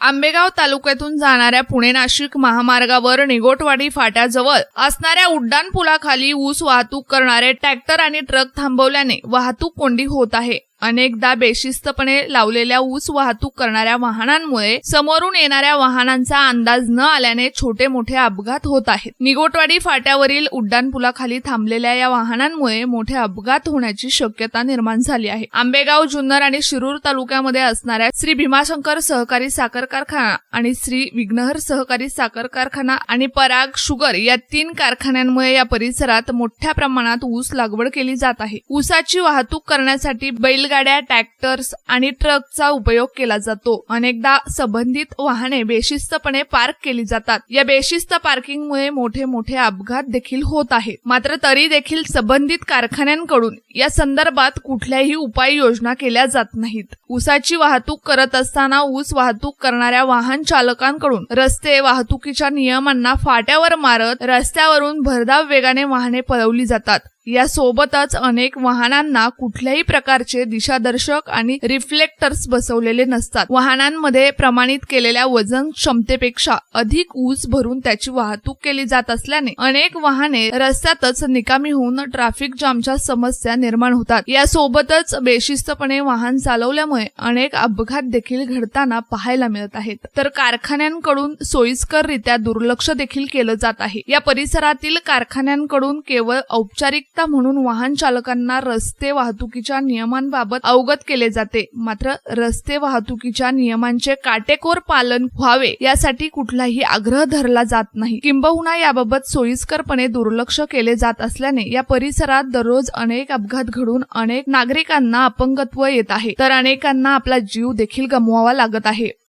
आंबेगाव तालुक्यातून जाणाऱ्या पुणे नाशिक महामार्गावर निगोटवाडी फाट्याजवळ असणाऱ्या उड्डाण पुलाखाली ऊस वाहतूक करणारे ट्रॅक्टर आणि ट्रक थांबवल्याने वाहतूक कोंडी होत आहे. अनेकदा बेशिस्तपणे लावलेल्या ऊस वाहतूक करणाऱ्या वाहनांमुळे समोरून येणाऱ्या वाहनांचा अंदाज न आल्याने छोटे मोठे अपघात होत आहेत. निगोटवाडी फाट्यावरील उड्डाणपुलाखाली थांबलेल्या या वाहनांमुळे मोठे अपघात होण्याची शक्यता निर्माण झाली आहे. आंबेगाव जुन्नर आणि शिरूर तालुक्यामध्ये असणाऱ्या श्री भीमाशंकर सहकारी साखर कारखाना आणि श्री विघ्नहर सहकारी साखर कारखाना आणि पराग शुगर या तीन कारखान्यांमुळे या परिसरात मोठ्या प्रमाणात ऊस लागवड केली जात आहे. ऊसाची वाहतूक करण्यासाठी बैल बैलगाड्या ट्रॅक्टर्स आणि ट्रकचा उपयोग केला जातो. अनेकदा संबंधित वाहने बेशिस्तपणे पार्क केली जातात. या बेशिस्त पार्किंगमुळे मोठे मोठे अपघात देखील होत आहेत. मात्र तरी देखील संबंधित कारखान्यांकडून या संदर्भात कुठल्याही उपाययोजना केल्या जात नाहीत. ऊसाची वाहतूक करत असताना ऊस वाहतूक करणाऱ्या वाहन चालकांकडून रस्ते वाहतुकीच्या नियमांना फाट्यावर मारत रस्त्यावरून भरधाव वेगाने वाहने पळवली जातात. यासोबतच अनेक वाहनांना कुठल्याही प्रकारचे दिशादर्शक आणि रिफ्लेक्टर्स बसवलेले नसतात. वाहनांमध्ये प्रमाणित केलेल्या वजन क्षमतेपेक्षा अधिक ऊस भरून त्याची वाहतूक केली जात असल्याने अनेक वाहने रस्त्यातच निकामी होऊन ट्रॅफिक जामच्या समस्या निर्माण होतात. यासोबतच बेशिस्तपणे वाहन चालवल्यामुळे अनेक अपघात देखील घडताना पाहायला मिळत आहेत. तर कारखान्यांकडून सोयीस्कररित्या दुर्लक्ष देखील केलं जात आहे. या परिसरातील कारखान्यांकडून केवळ औपचारिक औपचारिकता म्हणून वाहन चालकांना रस्ते वाहतुकीच्या नियमांबाबत अवगत केले जाते. मात्र रस्ते वाहतुकीच्या नियमांचे काटेकोर पालन व्हावे यासाठी कुठलाही आग्रह धरला जात नाही. किंबहुना याबाबत सोयीस्करपणे दुर्लक्ष केले जात असल्याने या परिसरात दररोज अनेक अपघात घडून अनेक नागरिकांना अपंगत्व येत आहे. तर अनेकांना आपला जीव देखील गमवावा लागत आहे.